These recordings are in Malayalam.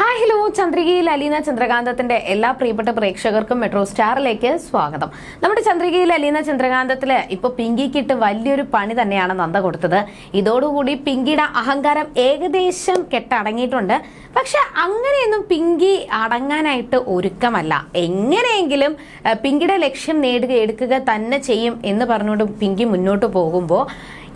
ഹായ് ഹലോ ചന്ദ്രികയിൽ അലീന ചന്ദ്രകാന്തത്തിന്റെ എല്ലാ പ്രിയപ്പെട്ട പ്രേക്ഷകർക്കും മെട്രോ സ്റ്റാറിലേക്ക് സ്വാഗതം. നമ്മുടെ ചന്ദ്രികയിൽ അലീന ചന്ദ്രകാന്തത്തിൽ ഇപ്പൊ പിങ്കിക്കിട്ട് വലിയൊരു പണി തന്നെയാണ് നന്ദ കൊടുത്തത്. ഇതോടുകൂടി പിങ്കിയുടെ അഹങ്കാരം ഏകദേശം കെട്ടടങ്ങിയിട്ടുണ്ട്. പക്ഷെ അങ്ങനെയൊന്നും പിങ്കി അടങ്ങാനായിട്ട് ഒരുക്കമല്ല. എങ്ങനെയെങ്കിലും പിങ്കിയുടെ ലക്ഷ്യം നേടുക എടുക്കുക തന്നെ ചെയ്യും എന്ന് പറഞ്ഞുകൊണ്ട് പിങ്കി മുന്നോട്ട് പോകുമ്പോൾ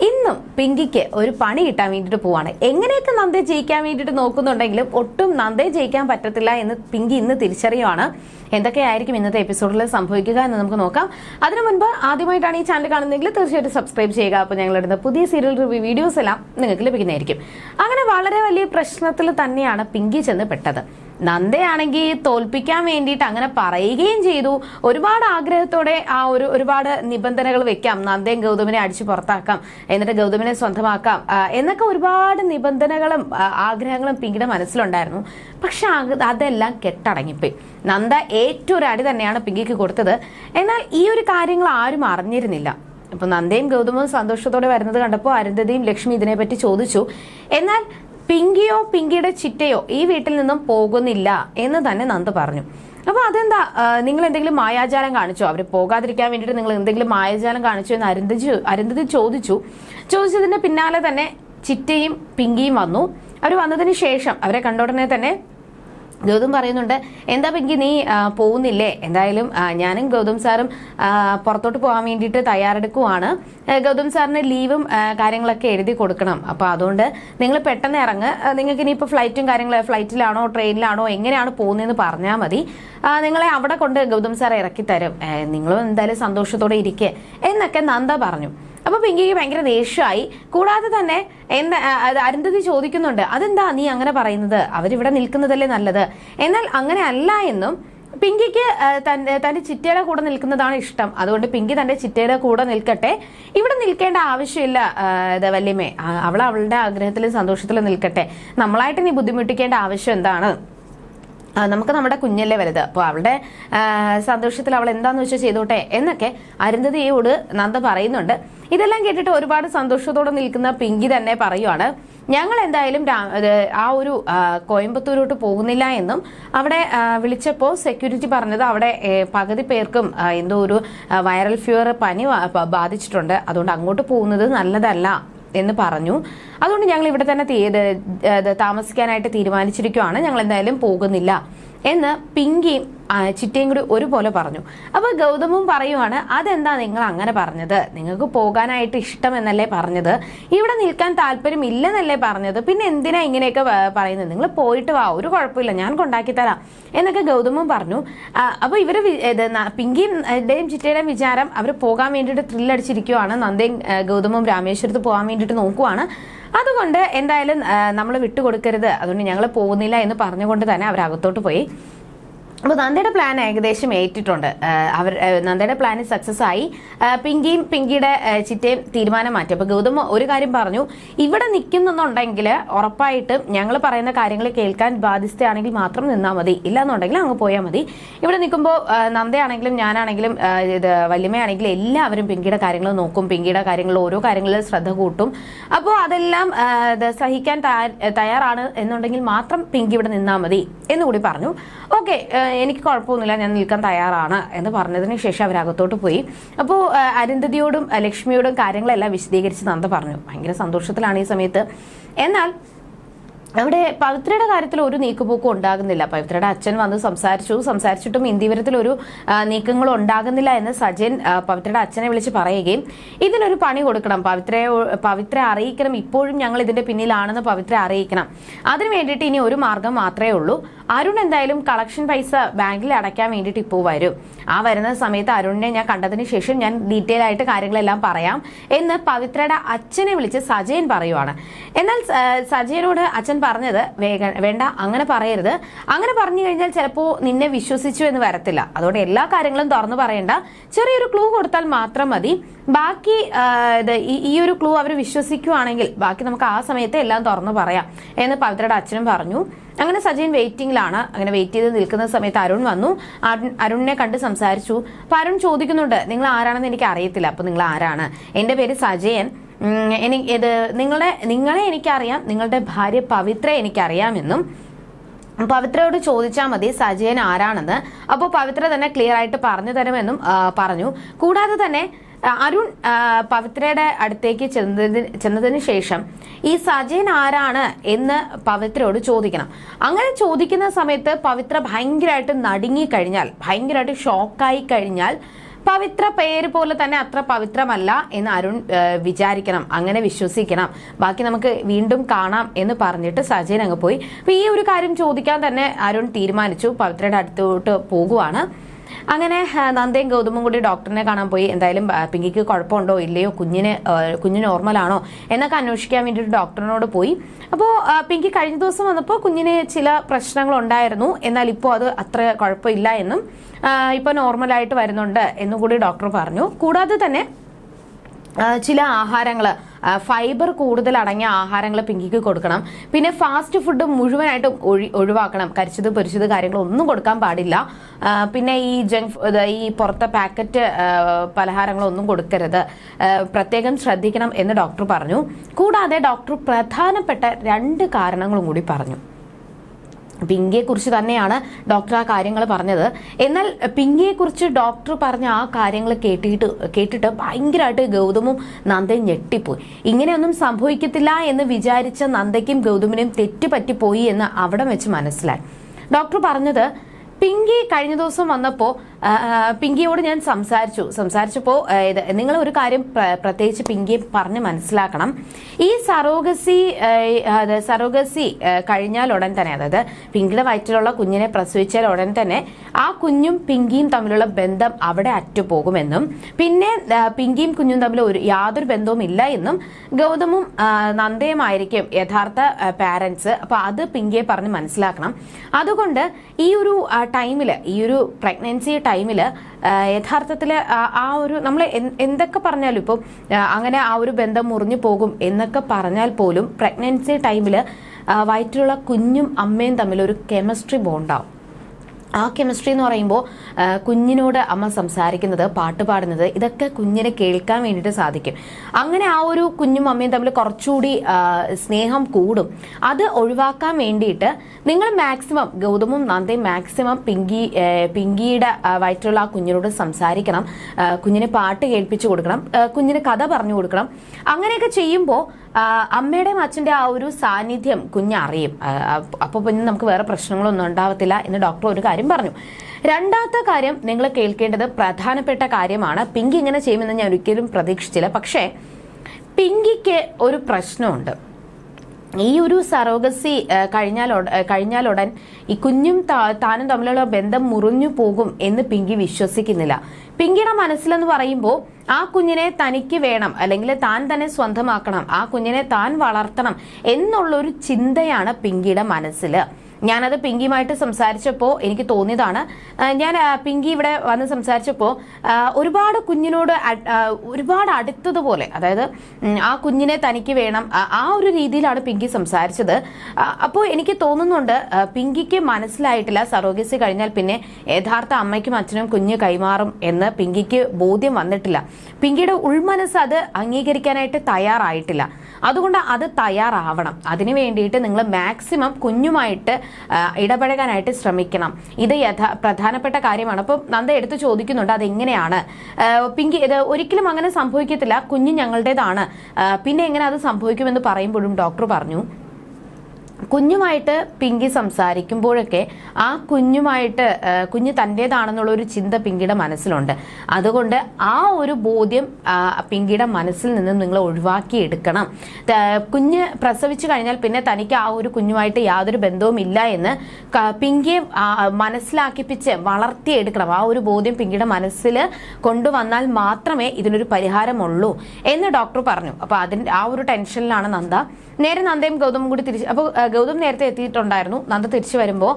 ഇന്നും പിങ്കിക്ക് ഒരു പണി കിട്ടാൻ വേണ്ടിയിട്ട് പോവാണ്. എങ്ങനെയൊക്കെ നന്ദയെ ജയിക്കാൻ വേണ്ടിയിട്ട് നോക്കുന്നുണ്ടെങ്കിലും ഒട്ടും നന്ദയെ ജയിക്കാൻ പറ്റത്തില്ല എന്ന് പിങ്കി ഇന്ന് തിരിച്ചറിയുവാണ്. എന്തൊക്കെയായിരിക്കും ഇന്നത്തെ എപ്പിസോഡിൽ സംഭവിക്കുക എന്ന് നമുക്ക് നോക്കാം. അതിനു മുൻപ് ആദ്യമായിട്ടാണ് ഈ ചാനൽ കാണുന്നതെങ്കിൽ തീർച്ചയായിട്ടും സബ്സ്ക്രൈബ് ചെയ്യുക. അപ്പോൾ ഞങ്ങളിടുന്ന പുതിയ സീരിയൽ റിവ്യൂ വീഡിയോസ് എല്ലാം നിങ്ങൾക്ക് ലഭിക്കുന്നതായിരിക്കും. അങ്ങനെ വളരെ വലിയ പ്രശ്നത്തിൽ തന്നെയാണ് പിങ്കി ചെന്ന് പെട്ടത് നന്ദയാണെങ്കിൽ തോൽപ്പിക്കാൻ വേണ്ടിയിട്ട് അങ്ങനെ പറയുകയും ചെയ്തു. ഒരുപാട് ആഗ്രഹത്തോടെ ആ ഒരു ഒരുപാട് നിബന്ധനകൾ വെക്കാം. നന്ദയും ഗൗതമിനെ അടിച്ചു പുറത്താക്കാം. എന്നിട്ട് ഗൗതമിനെ സ്വന്തമാക്കാം. എന്നൊക്കെ ഒരുപാട് നിബന്ധനകളും ആഗ്രഹങ്ങളും പിങ്കിയുടെ മനസ്സിലുണ്ടായിരുന്നു. പക്ഷെ അത് അതെല്ലാം കെട്ടടങ്ങിപ്പോയി. നന്ദ ഏറ്റവും ഒരു അടി തന്നെയാണ് പിങ്കിക്ക് കൊടുത്തത്. എന്നാൽ ഈ ഒരു കാര്യങ്ങൾ ആരും അറിഞ്ഞിരുന്നില്ല. അപ്പൊ നന്ദയും ഗൗതമും സന്തോഷത്തോടെ വരുന്നത് കണ്ടപ്പോൾ അരുന്ധതിയും ലക്ഷ്മി ഇതിനെപ്പറ്റി ചോദിച്ചു. എന്നാൽ പിങ്കിയോ പിങ്കിയുടെ ചിറ്റയോ ഈ വീട്ടിൽ നിന്നും പോകുന്നില്ല എന്ന് തന്നെ നന്ദ പറഞ്ഞു. അപ്പൊ അതെന്താ? നിങ്ങൾ എന്തെങ്കിലും മായാജാലം കാണിച്ചോ? അവർ പോകാതിരിക്കാൻ വേണ്ടിയിട്ട് നിങ്ങൾ എന്തെങ്കിലും മായാജാലം കാണിച്ചോ എന്ന് അരുന്ധതി അരുന്ധതി ചോദിച്ചു. ചോദിച്ചതിന്റെ പിന്നാലെ തന്നെ ചിറ്റയും പിങ്കിയും വന്നു. അവർ വന്നതിന് ശേഷം അവരെ കണ്ട ഉടനെ തന്നെ ഗൗതം പറയുന്നുണ്ട് എന്താ പിങ്കി നീ പോകുന്നില്ലേ എന്തായാലും ഞാനും ഗൗതം സാറും പുറത്തോട്ട് പോകാൻ വേണ്ടിയിട്ട് തയ്യാറെടുക്കുവാണ്. ഗൗതം സാറിന് ലീവും കാര്യങ്ങളൊക്കെ എഴുതി കൊടുക്കണം. അപ്പോൾ അതുകൊണ്ട് നിങ്ങൾ പെട്ടെന്ന് ഇറങ്ങ്. നിങ്ങൾക്ക് ഇനിയിപ്പോൾ ഫ്ലൈറ്റും കാര്യങ്ങളും ഫ്ലൈറ്റിലാണോ ട്രെയിനിലാണോ എങ്ങനെയാണ് പോകുന്നതെന്ന് പറഞ്ഞാൽ മതി. നിങ്ങളെ അവിടെ കൊണ്ട് ഗൗതം സാർ ഇറക്കി തരും നിങ്ങളും എന്തായാലും സന്തോഷത്തോടെ ഇരിക്കുക എന്നൊക്കെ നന്ദ പറഞ്ഞു. അപ്പൊ പിങ്കിക്ക് ഭയങ്കര ദേഷ്യമായി. കൂടാതെ തന്നെ എന്താ അരുന്ധതി ചോദിക്കുന്നുണ്ട് അതെന്താ നീ അങ്ങനെ പറയുന്നത്? അവരിവിടെ നിൽക്കുന്നതല്ലേ നല്ലത്? എന്നാൽ അങ്ങനെ അല്ല എന്നും പിങ്കിക്ക് തന്റെ ചിറ്റയുടെ കൂടെ നിൽക്കുന്നതാണ് ഇഷ്ടം. അതുകൊണ്ട് പിങ്കി തന്റെ ചിറ്റയുടെ കൂടെ നിൽക്കട്ടെ. ഇവിടെ നിൽക്കേണ്ട ആവശ്യമില്ല വല്യമ്മേ. അവൾ അവളുടെ ആഗ്രഹത്തിലും സന്തോഷത്തിലും നിൽക്കട്ടെ. നമ്മളായിട്ട് നീ ബുദ്ധിമുട്ടിക്കേണ്ട ആവശ്യം എന്താണ്? നമുക്ക് നമ്മുടെ കുഞ്ഞല്ലേ വലുത്. അപ്പോൾ അവളുടെ സന്തോഷത്തിൽ അവൾ എന്താന്ന് വെച്ചാൽ ചെയ്തോട്ടെ എന്നൊക്കെ അരുന്ധതിയോട് നന്ദ പറയുന്നുണ്ട്. ഇതെല്ലാം കേട്ടിട്ട് ഒരുപാട് സന്തോഷത്തോടെ നിൽക്കുന്ന പിങ്കി തന്നെ പറയുവാണ് ഞങ്ങൾ എന്തായാലും ആ ഒരു കോയമ്പത്തൂരോട്ട് പോകുന്നില്ല എന്നും അവിടെ വിളിച്ചപ്പോൾ സെക്യൂരിറ്റി പറഞ്ഞത് അവിടെ പകുതി പേർക്കും എന്തോ ഒരു വൈറൽ ഫീവർ പനി ബാധിച്ചിട്ടുണ്ട്. അതുകൊണ്ട് അങ്ങോട്ട് പോകുന്നത് നല്ലതല്ല എന്ന് പറഞ്ഞു. അതുകൊണ്ട് ഞങ്ങൾ ഇവിടെ തന്നെ താമസിക്കാനായിട്ട് തീരുമാനിച്ചിരിക്കുവാണ്. ഞങ്ങൾ എന്തായാലും പോകുന്നില്ല. എന്ന് പിങ്കിയും ആ, ചിറ്റയും കൂടി ഒരുപോലെ പറഞ്ഞു. അപ്പൊ ഗൗതമും പറയുവാണ് അതെന്താ നിങ്ങൾ അങ്ങനെ പറഞ്ഞത്? നിങ്ങൾക്ക് പോകാനായിട്ട് ഇഷ്ടമെന്നല്ലേ പറഞ്ഞത്? ഇവിടെ നിൽക്കാൻ താല്പര്യം ഇല്ലെന്നല്ലേ പറഞ്ഞത്? പിന്നെ എന്തിനാ ഇങ്ങനെയൊക്കെ പറയുന്നത്? നിങ്ങൾ പോയിട്ട് വാ ഒരു കുഴപ്പമില്ല ഞാൻ കൊണ്ടാക്കി തരാം. എന്നൊക്കെ ഗൗതമും പറഞ്ഞു. അപ്പോൾ അപ്പൊ ഇവർ പിങ്കിയുടെയും ചിറ്റയുടെയും വിചാരം അവർ പോകാൻ വേണ്ടിയിട്ട് ത്രില്ലടിച്ചിരിക്കുവാണ്. നന്ദയും ഗൗതമും രാമേശ്വരത്ത് പോകാൻ വേണ്ടിയിട്ട് നോക്കുവാണ്. അതുകൊണ്ട് എന്തായാലും നമ്മൾ വിട്ടുകൊടുക്കരുത്. അതുകൊണ്ട് ഞങ്ങൾ പോകുന്നില്ല എന്ന് പറഞ്ഞുകൊണ്ട് തന്നെ അവർ അകത്തോട്ട് പോയി. അപ്പോൾ നന്ദയുടെ പ്ലാൻ ഏകദേശം ഏറ്റിട്ടുണ്ട്. അവർ നന്ദയുടെ പ്ലാൻ സക്സസ് ആയി. പിങ്കിയും പിങ്കിയുടെ ചിറ്റയും തീരുമാനം മാറ്റി. അപ്പോൾ ഗൗതമ ഒരു കാര്യം പറഞ്ഞു. ഇവിടെ നിൽക്കുന്നുണ്ടെങ്കിൽ ഉറപ്പായിട്ടും ഞങ്ങൾ പറയുന്ന കാര്യങ്ങൾ കേൾക്കാൻ ബാധ്യസ്ഥയാണെങ്കിൽ മാത്രം നിന്നാൽ മതി. ഇല്ലാന്നുണ്ടെങ്കിൽ അങ്ങ് പോയാൽ മതി. ഇവിടെ നിൽക്കുമ്പോൾ നന്ദയാണെങ്കിലും ഞാനാണെങ്കിലും ഇത് വല്യമ്മയാണെങ്കിലും എല്ലാവരും പിങ്കിയുടെ കാര്യങ്ങൾ നോക്കും. പിങ്കിയുടെ കാര്യങ്ങൾ ഓരോ കാര്യങ്ങളിൽ ശ്രദ്ധ കൂട്ടും. അപ്പോൾ അതെല്ലാം സഹിക്കാൻ തയ്യാറാണ് എന്നുണ്ടെങ്കിൽ മാത്രം പിങ്കി ഇവിടെ നിന്നാൽ മതി എന്നുകൂടി പറഞ്ഞു. ഓക്കെ എനിക്ക് കുഴപ്പമൊന്നുമില്ല ഞാൻ നിൽക്കാൻ തയ്യാറാണ് എന്ന് പറഞ്ഞതിന് ശേഷം അവരകത്തോട്ട് പോയി. അപ്പോൾ അരുന്ധതിയോടും ലക്ഷ്മിയോടും കാര്യങ്ങളെല്ലാം വിശദീകരിച്ച് നന്ദ പറഞ്ഞു. ഭയങ്കര സന്തോഷത്തിലാണ് ഈ സമയത്ത്. എന്നാൽ അവിടെ പവിത്രയുടെ കാര്യത്തിൽ ഒരു നീക്കുപോക്കും ഉണ്ടാകുന്നില്ല. പവിത്രയുടെ അച്ഛൻ വന്ന് സംസാരിച്ചു. സംസാരിച്ചിട്ടും ഇന്ത്യവരത്തിൽ ഒരു നീക്കങ്ങളും ഉണ്ടാകുന്നില്ല എന്ന് സജൻ പവിത്രയുടെ അച്ഛനെ വിളിച്ച് പറയുകയും ഇതിനൊരു പണി കൊടുക്കണം. പവിത്രയെ പവിത്ര അറിയിക്കണം. ഇപ്പോഴും ഞങ്ങൾ ഇതിന്റെ പിന്നിലാണെന്ന് പവിത്ര അറിയിക്കണം. അതിന് വേണ്ടിയിട്ട് ഇനി ഒരു മാർഗം മാത്രമേ ഉള്ളൂ. അരുൺ എന്തായാലും കളക്ഷൻ പൈസ ബാങ്കിൽ അടയ്ക്കാൻ വേണ്ടിയിട്ട് ഇപ്പോൾ വരും. ആ വരുന്ന സമയത്ത് അരുണിനെ ഞാൻ കണ്ടതിന് ശേഷം ഞാൻ ഡീറ്റെയിൽ ആയിട്ട് കാര്യങ്ങളെല്ലാം പറയാം എന്ന് പവിത്രയുടെ അച്ഛനെ വിളിച്ച് സജയൻ പറയുവാണ്. എന്നാൽ സജയനോട് അച്ഛൻ പറഞ്ഞത് വേഗ വേണ്ട അങ്ങനെ പറയരുത്. അങ്ങനെ പറഞ്ഞു കഴിഞ്ഞാൽ ചിലപ്പോൾ നിന്നെ വിശ്വസിച്ചു എന്ന് വരത്തില്ല. അതുകൊണ്ട് എല്ലാ കാര്യങ്ങളും തുറന്നു പറയണ്ട. ചെറിയൊരു ക്ലൂ കൊടുത്താൽ മാത്രം മതി. ബാക്കി ഈ- ഒരു ക്ലൂ അവർ വിശ്വസിക്കുവാണെങ്കിൽ ബാക്കി നമുക്ക് ആ സമയത്ത് എല്ലാം തുറന്നു പറയാം എന്ന് പവിത്രയുടെ അച്ഛനും പറഞ്ഞു. അങ്ങനെ സജയൻ വെയിറ്റിംഗിലാണ്. അങ്ങനെ വെയിറ്റ് ചെയ്ത് നിൽക്കുന്ന സമയത്ത് അരുൺ വന്നു. അരുണിനെ കണ്ട് സംസാരിച്ചു. അപ്പൊ അരുൺ ചോദിക്കുന്നുണ്ട് നിങ്ങൾ ആരാണെന്ന് എനിക്ക് അറിയത്തില്ല. അപ്പൊ നിങ്ങൾ ആരാണ്? എന്റെ പേര് സജയൻ. എനിക്ക് ഇത് നിങ്ങളുടെ നിങ്ങളെ എനിക്കറിയാം നിങ്ങളുടെ ഭാര്യ പവിത്ര എനിക്കറിയാമെന്നും പവിത്രയോട് ചോദിച്ചാൽ മതി സജയൻ ആരാണെന്ന്. അപ്പോൾ പവിത്ര തന്നെ ക്ലിയർ ആയിട്ട് പറഞ്ഞു തരുമെന്നും പറഞ്ഞു. കൂടാതെ തന്നെ അരുൺ പവിത്രയുടെ അടുത്തേക്ക് ചെന്നതിന് ചെന്നതിന് ശേഷം ഈ സജയൻ ആരാണ് എന്ന് പവിത്രയോട് ചോദിക്കണം. അങ്ങനെ ചോദിക്കുന്ന സമയത്ത് പവിത്ര ഭയങ്കരമായിട്ട് നടുങ്ങി കഴിഞ്ഞാൽ ഭയങ്കരമായിട്ട് ഷോക്കായി കഴിഞ്ഞാൽ പവിത്ര പേര് പോലെ തന്നെ അത്ര പവിത്രമല്ല എന്ന് അരുൺ വിചാരിക്കണം. അങ്ങനെ വിശ്വസിക്കണം. ബാക്കി നമുക്ക് വീണ്ടും കാണാം എന്ന് പറഞ്ഞിട്ട് സജയൻ അങ്ങ് പോയി. അപ്പൊ ഈ ഒരു കാര്യം ചോദിക്കാൻ തന്നെ അരുൺ തീരുമാനിച്ചു. പവിത്രയുടെ അടുത്തോട്ട് പോകുവാണ്. അങ്ങനെ നന്ദയും ഗൗതമും കൂടി ഡോക്ടറിനെ കാണാൻ പോയി. എന്തായാലും പിങ്കിക്ക് കുഴപ്പമുണ്ടോ ഇല്ലയോ കുഞ്ഞിന് കുഞ്ഞ് നോർമലാണോ എന്നൊക്കെ അന്വേഷിക്കാൻ വേണ്ടിയിട്ട് ഡോക്ടറിനോട് പോയി. അപ്പോൾ പിങ്കി കഴിഞ്ഞ ദിവസം വന്നപ്പോൾ കുഞ്ഞിന് ചില പ്രശ്നങ്ങൾ ഉണ്ടായിരുന്നു എന്നാൽ ഇപ്പോൾ അത് അത്ര കുഴപ്പമില്ല എന്നും ഇപ്പോൾ നോർമലായിട്ട് വരുന്നുണ്ട് എന്നും കൂടി ഡോക്ടർ പറഞ്ഞു. കൂടാതെ തന്നെ ചില ആഹാരങ്ങൾ ഫൈബർ കൂടുതൽ അടങ്ങിയ ആഹാരങ്ങൾ പിങ്കിക്ക് കൊടുക്കണം. പിന്നെ ഫാസ്റ്റ് ഫുഡ് മുഴുവനായിട്ടും ഒഴി ഒഴിവാക്കണം. കരിച്ചത് പൊരിച്ചത് കാര്യങ്ങളൊന്നും കൊടുക്കാൻ പാടില്ല. പിന്നെ ഈ ജങ്ക് ഈ പുറത്തെ പാക്കറ്റ് പലഹാരങ്ങളൊന്നും കൊടുക്കരുത്. പ്രത്യേകം ശ്രദ്ധിക്കണം എന്ന് ഡോക്ടർ പറഞ്ഞു. കൂടാതെ ഡോക്ടർ പ്രധാനപ്പെട്ട രണ്ട് കാരണങ്ങളും കൂടി പറഞ്ഞു. പിങ്കിയെ കുറിച്ച് തന്നെയാണ് ഡോക്ടർ ആ കാര്യങ്ങൾ പറഞ്ഞത്. എന്നാൽ പിങ്കിയെ കുറിച്ച് ഡോക്ടർ പറഞ്ഞ ആ കാര്യങ്ങൾ കേട്ടിട്ട് കേട്ടിട്ട് ഭയങ്കരമായിട്ട് ഗൗതമും നന്ദയും ഞെട്ടിപ്പോയി. ഇങ്ങനെയൊന്നും സംഭവിക്കത്തില്ല എന്ന് വിചാരിച്ച നന്ദയ്ക്കും ഗൗതമിനും തെറ്റുപറ്റിപ്പോയി എന്ന് അവിടെ വെച്ച് മനസ്സിലായി. ഡോക്ടർ പറഞ്ഞത് പിങ്കി കഴിഞ്ഞ ദിവസം വന്നപ്പോൾ പിങ്കിയോട് ഞാൻ സംസാരിച്ചു. സംസാരിച്ചപ്പോൾ നിങ്ങൾ ഒരു കാര്യം പ്രത്യേകിച്ച് പിങ്കിയെ പറഞ്ഞ് മനസ്സിലാക്കണം. ഈ സറോഗസി സറോഗസി കഴിഞ്ഞാൽ ഉടൻ തന്നെ അതായത് പിങ്കിയുടെ വയറ്റിലുള്ള കുഞ്ഞിനെ പ്രസവിച്ചാൽ ഉടൻ തന്നെ ആ കുഞ്ഞും പിങ്കിയും തമ്മിലുള്ള ബന്ധം അവിടെ അറ്റുപോകുമെന്നും പിന്നെ പിങ്കിയും കുഞ്ഞും തമ്മിൽ ഒരു യാതൊരു ബന്ധവും ഇല്ല എന്നും ഗൗതമും നന്ദയുമായിരിക്കും യഥാർത്ഥ പാരൻസ് അപ്പൊ അത് പിങ്കിയെ പറഞ്ഞ് മനസ്സിലാക്കണം. അതുകൊണ്ട് ഈ ഒരു ടൈമിൽ ഈ ഒരു പ്രഗ്നൻസി ടൈമിൽ യഥാർത്ഥത്തിൽ ആ ഒരു നമ്മൾ എന്തൊക്കെ പറഞ്ഞാലും ഇപ്പം അങ്ങനെ ആ ഒരു ബന്ധം മുറിഞ്ഞു പോകും എന്നൊക്കെ പറഞ്ഞാൽ പോലും പ്രഗ്നൻസി ടൈമിൽ വയറ്റിലുള്ള കുഞ്ഞും അമ്മയും തമ്മിൽ ഒരു കെമിസ്ട്രി ബോണ്ടാവും. ആ കെമിസ്ട്രി എന്ന് പറയുമ്പോൾ കുഞ്ഞിനോട് അമ്മ സംസാരിക്കുന്നത് പാട്ട് പാടുന്നത് ഇതൊക്കെ കുഞ്ഞിനെ കേൾക്കാൻ വേണ്ടിയിട്ട് സാധിക്കും. അങ്ങനെ ആ ഒരു കുഞ്ഞും അമ്മയും തമ്മിൽ കുറച്ചുകൂടി സ്നേഹം കൂടും. അത് ഒഴിവാക്കാൻ വേണ്ടിയിട്ട് നിങ്ങൾ മാക്സിമം ഗൗതമും നന്ദയും മാക്സിമം പിങ്കി പിങ്കിയുടെ വയറ്റുള്ള ആ കുഞ്ഞിനോട് സംസാരിക്കണം. കുഞ്ഞിനെ പാട്ട് കേൾപ്പിച്ചു കൊടുക്കണം. കുഞ്ഞിന് കഥ പറഞ്ഞു കൊടുക്കണം. അങ്ങനെയൊക്കെ ചെയ്യുമ്പോൾ അമ്മയുടെയും അച്ഛന്റെ ആ ഒരു സാന്നിധ്യം കുഞ്ഞറിയും. അപ്പോൾ പിന്നെ നമുക്ക് വേറെ പ്രശ്നങ്ങളൊന്നും ഉണ്ടാവത്തില്ല എന്ന് ഡോക്ടർ ഒരു കാര്യം പറഞ്ഞു. രണ്ടാമത്തെ കാര്യം നിങ്ങൾ കേൾക്കേണ്ടത് പ്രധാനപ്പെട്ട കാര്യമാണ്. പിങ്കി ഇങ്ങനെ ചെയ്യുമെന്ന് ഞാൻ ഒരിക്കലും പ്രതീക്ഷിച്ചില്ല. പക്ഷേ പിങ്കിക്ക് ഒരു പ്രശ്നമുണ്ട്. ഈ ഒരു സറോഗസി കഴിഞ്ഞാൽ കഴിഞ്ഞാലുടൻ ഈ കുഞ്ഞും താനും തമ്മിലുള്ള ബന്ധം മുറിഞ്ഞു പോകും എന്ന് പിങ്കി വിശ്വസിക്കുന്നില്ല. പിങ്കിയുടെ മനസ്സിലെന്ന് പറയുമ്പോൾ ആ കുഞ്ഞിനെ തനിക്ക് വേണം അല്ലെങ്കിൽ താൻ തന്നെ സ്വന്തമാക്കണം ആ കുഞ്ഞിനെ താൻ വളർത്തണം എന്നുള്ളൊരു ചിന്തയാണ് പിങ്കിയുടെ മനസ്സിൽ ഞാനത് പിങ്കിയുമായിട്ട് സംസാരിച്ചപ്പോൾ എനിക്ക് തോന്നിയതാണ്. ഞാൻ പിങ്കി ഇവിടെ വന്ന് സംസാരിച്ചപ്പോൾ ഒരുപാട് കുഞ്ഞിനോട് ഒരുപാട് അടുത്തതുപോലെ അതായത് ആ കുഞ്ഞിനെ തനിക്ക് വേണം ആ- ഒരു രീതിയിലാണ് പിങ്കി സംസാരിച്ചത്. അപ്പോൾ എനിക്ക് തോന്നുന്നുണ്ട് പിങ്കിക്ക് മനസ്സിലായിട്ടില്ല സറോഗസി കഴിഞ്ഞാൽ പിന്നെ യഥാർത്ഥ അമ്മയ്ക്കും അച്ഛനും കുഞ്ഞ് കൈമാറും എന്ന് പിങ്കിക്ക് ബോധ്യം വന്നിട്ടില്ല. പിങ്കിയുടെ ഉൾമനസ് അത് അംഗീകരിക്കാനായിട്ട് തയ്യാറായിട്ടില്ല. അതുകൊണ്ട് അത് തയ്യാറാവണം. അതിനു വേണ്ടിയിട്ട് നിങ്ങൾ മാക്സിമം കുഞ്ഞുമായിട്ട് ഇടപഴകാനായിട്ട് ശ്രമിക്കണം. ഇത് യഥാ പ്രധാനപ്പെട്ട കാര്യമാണ്. അപ്പോൾ നന്ദ എടുത്ത് ചോദിക്കുന്നുണ്ട് അതെങ്ങനെയാണ്? പിങ്കി ഇത് ഒരിക്കലും അങ്ങനെ സംഭവിക്കത്തില്ല. കുഞ്ഞ് ഞങ്ങളുടേതാണ്. പിന്നെ എങ്ങനെ അത് സംഭവിക്കുമെന്ന് പറയുമ്പോഴും ഡോക്ടർ പറഞ്ഞു. കുഞ്ഞുമായിട്ട് പിങ്കി സംസാരിക്കുമ്പോഴൊക്കെ ആ കുഞ്ഞുമായിട്ട് കുഞ്ഞ് തന്റേതാണെന്നുള്ള ഒരു ചിന്ത പിങ്കിയുടെ മനസ്സിലുണ്ട്. അതുകൊണ്ട് ആ ഒരു ബോധ്യം പിങ്കിയുടെ മനസ്സിൽ നിന്ന് നിങ്ങൾ ഒഴിവാക്കി എടുക്കണം കുഞ്ഞ് പ്രസവിച്ചു കഴിഞ്ഞാൽ പിന്നെ തനിക്ക് ആ ഒരു കുഞ്ഞുമായിട്ട് യാതൊരു ബന്ധവും ഇല്ല എന്ന് പിങ്കിയെ മനസ്സിലാക്കിപ്പിച്ച് വളർത്തിയെടുക്കണം. ആ ഒരു ബോധ്യം പിങ്കിയുടെ മനസ്സിൽ കൊണ്ടുവന്നാൽ മാത്രമേ ഇതിനൊരു പരിഹാരമുള്ളൂ എന്ന് ഡോക്ടർ പറഞ്ഞു. അപ്പൊ അതിന്റെ ആ ഒരു ടെൻഷനിലാണ് നന്ദ. നേരെ നന്ദയും ഗൗതമും കൂടി തിരിച്ച് അപ്പോൾ ഗൗതം നേരത്തെ എത്തിയിട്ടുണ്ടായിരുന്നു. നന്ദ തിരിച്ചു വരുമ്പോൾ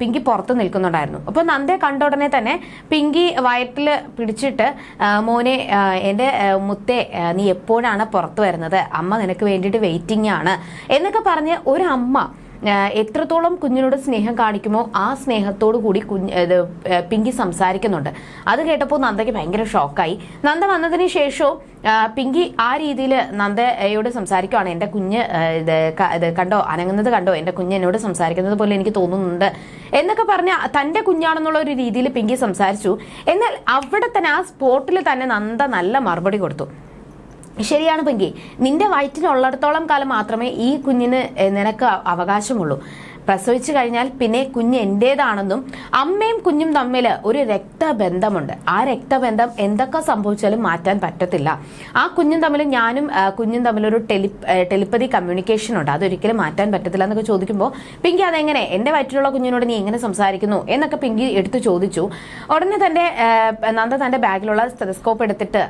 പിങ്കി പുറത്ത് നിൽക്കുന്നുണ്ടായിരുന്നു. അപ്പോൾ നന്ദയെ കണ്ട ഉടനെ തന്നെ പിങ്കി വയറ്റിൽ പിടിച്ചിട്ട് മോനെ എന്റെ മുത്തെ നീ എപ്പോഴാണ് പുറത്ത് വരുന്നത്? അമ്മ നിനക്ക് വേണ്ടിയിട്ട് വെയിറ്റിംഗ് ആണ്. എന്നൊക്കെ പറഞ്ഞ് ഒരു അമ്മ എത്രത്തോളം കുഞ്ഞിനോട് സ്നേഹം കാണിക്കുമോ ആ സ്നേഹത്തോടു കൂടി കുഞ്ഞ് പിങ്കി സംസാരിക്കുന്നുണ്ട്. അത് കേട്ടപ്പോൾ നന്ദയ്ക്ക് ഭയങ്കര ഷോക്കായി. നന്ദ വന്നതിന് ശേഷവും പിങ്കി ആ രീതിയിൽ നന്ദയോട് സംസാരിക്കുവാണ്. എന്റെ കുഞ്ഞ് ഇത് കണ്ടോ അനങ്ങുന്നത് കണ്ടോ? എന്റെ കുഞ്ഞ് എന്നോട് സംസാരിക്കുന്നത് പോലെ എനിക്ക് തോന്നുന്നുണ്ട്. എന്നൊക്കെ പറഞ്ഞ തന്റെ കുഞ്ഞാണെന്നുള്ള ഒരു രീതിയിൽ പിങ്കി സംസാരിച്ചു. എന്നാൽ അവിടെ തന്നെ ആ സ്പോട്ടിൽ തന്നെ നന്ദ നല്ല മറുപടി കൊടുത്തു. ശരിയാണ് പെങ്കി. നിന്റെ വയറ്റിനുള്ളിടത്തോളം കാലം മാത്രമേ ഈ കുഞ്ഞിന് നിനക്ക് അവകാശമുള്ളൂ. പ്രസവിച്ചു കഴിഞ്ഞാൽ പിന്നെ കുഞ്ഞ് എന്റേതാണെന്നും അമ്മയും കുഞ്ഞും തമ്മിൽ ഒരു രക്തബന്ധമുണ്ട്. ആ രക്തബന്ധം എന്തൊക്കെ സംഭവിച്ചാലും മാറ്റാൻ പറ്റത്തില്ല. ആ കുഞ്ഞും തമ്മിൽ ഞാനും കുഞ്ഞും തമ്മിലൊരു ടെലി ടെലിപ്പതി കമ്മ്യൂണിക്കേഷൻ ഉണ്ട്. അതൊരിക്കലും മാറ്റാൻ പറ്റത്തില്ല എന്നൊക്കെ ചോദിക്കുമ്പോൾ പിങ്കി അതെങ്ങനെ? എന്റെ വയറ്റിലുള്ള കുഞ്ഞിനോട് നീ എങ്ങനെ സംസാരിക്കുന്നു? എന്നൊക്കെ പിങ്കി എടുത്തു ചോദിച്ചു. ഉടനെ തന്റെ നന്ദ തന്റെ ബാഗിലുള്ള സ്റ്റെതസ്കോപ്പ് എടുത്തിട്ട്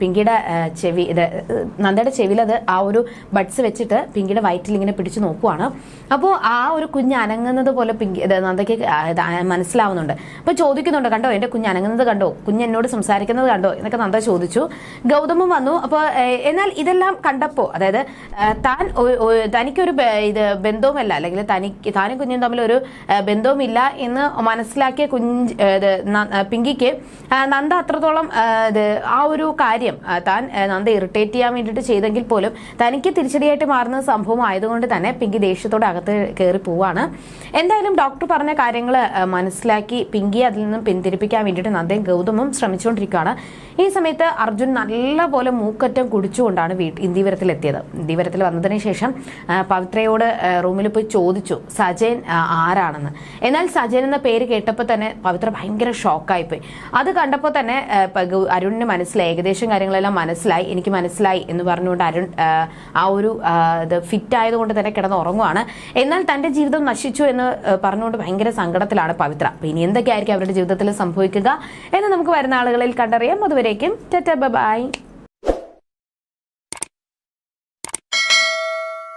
പിങ്കിയുടെ ചെവി ഇത് നന്ദയുടെ ചെവിയിൽ അത് ആ ഒരു ബഡ്സ് വെച്ചിട്ട് പിങ്കിയുടെ വയറ്റിൽ ഇങ്ങനെ പിടിച്ചു നോക്കുവാണ്. അപ്പോൾ ആ ഒരു കുഞ്ഞ് അനങ്ങുന്നത് പോലെ പിങ്കി നന്ദയ്ക്ക് ആ, ആ മനസ്സിലാവുന്നുണ്ട്. അപ്പോൾ ചോദിക്കുന്നുണ്ട് കണ്ടോ എന്റെ കുഞ്ഞ് അനങ്ങുന്നത് കണ്ടോ? കുഞ്ഞ് എന്നോട് സംസാരിക്കുന്നത് കണ്ടോ? എന്നൊക്കെ നന്ദ ചോദിച്ചു. ഗൗതമും വന്നു. അപ്പോൾ എന്നാൽ ഇതെല്ലാം കണ്ടപ്പോൾ അതായത് താൻ തനിക്കൊരു ഇത് ബന്ധവുമല്ല അല്ലെങ്കിൽ തനിക്ക് താനും കുഞ്ഞും തമ്മിൽ ഒരു ആ, ബന്ധവുമില്ല എന്ന് മനസ്സിലാക്കിയ കുഞ്ഞ് പിങ്കിക്ക് നന്ദ അത്രത്തോളം ആ, ആ ഒരു കാര്യം താൻ ആ, നന്ദ ഇറിറ്റേറ്റ് ചെയ്യാൻ വേണ്ടിയിട്ട് ചെയ്തെങ്കിൽ പോലും തനിക്ക് തിരിച്ചടിയായിട്ട് മാറുന്ന സംഭവം ആയതുകൊണ്ട് തന്നെ പിങ്കി ദേഷ്യത്തോടെ അകത്ത് കയറി പോവാണ്. എന്തായാലും ഡോക്ടർ പറഞ്ഞ കാര്യങ്ങൾ മനസ്സിലാക്കി പിങ്കി അതിൽ നിന്നും പിന്തിരിപ്പിക്കാൻ വേണ്ടിയിട്ട് നന്ദയും ഗൗതമും ശ്രമിച്ചുകൊണ്ടിരിക്കുകയാണ്. ഈ സമയത്ത് അർജുൻ നല്ലപോലെ മൂക്കറ്റം കുടിച്ചുകൊണ്ടാണ് വീട്ടിൽ എത്തിയത് ഇന്ദിവരത്തിൽ വന്നതിന് ശേഷം പവിത്രയോട് റൂമിൽ പോയി ചോദിച്ചു സജയൻ ആരാണെന്ന്? എന്നാൽ സജയൻ എന്ന പേര് കേട്ടപ്പോൾ തന്നെ പവിത്ര ഭയങ്കര ഷോക്കായിപ്പോയി. അത് കണ്ടപ്പോൾ തന്നെ അരുണിന് മനസ്സിലായി ഏകദേശം കാര്യങ്ങളെല്ലാം മനസ്സിലായി എനിക്ക് മനസ്സിലായി എന്ന് പറഞ്ഞുകൊണ്ട് അരുൺ ആ, ഒരു ഇത് ഫിറ്റ് ആയതുകൊണ്ട് തന്നെ കിടന്ന് ഉറങ്ങുവാണ് എന്നാൽ തന്റെ ജീവിതം നശിച്ചു എന്ന് പറഞ്ഞുകൊണ്ട് ഭയങ്കര സങ്കടത്തിലാണ് പവിത്ര. അപ്പൊ ഇനി എന്തൊക്കെയായിരിക്കും അവരുടെ ജീവിതത്തിൽ സംഭവിക്കുക എന്ന് നമുക്ക് വരുന്ന ആളുകളിൽ കണ്ടറിയാം. അതുവരേക്കും ബൈ.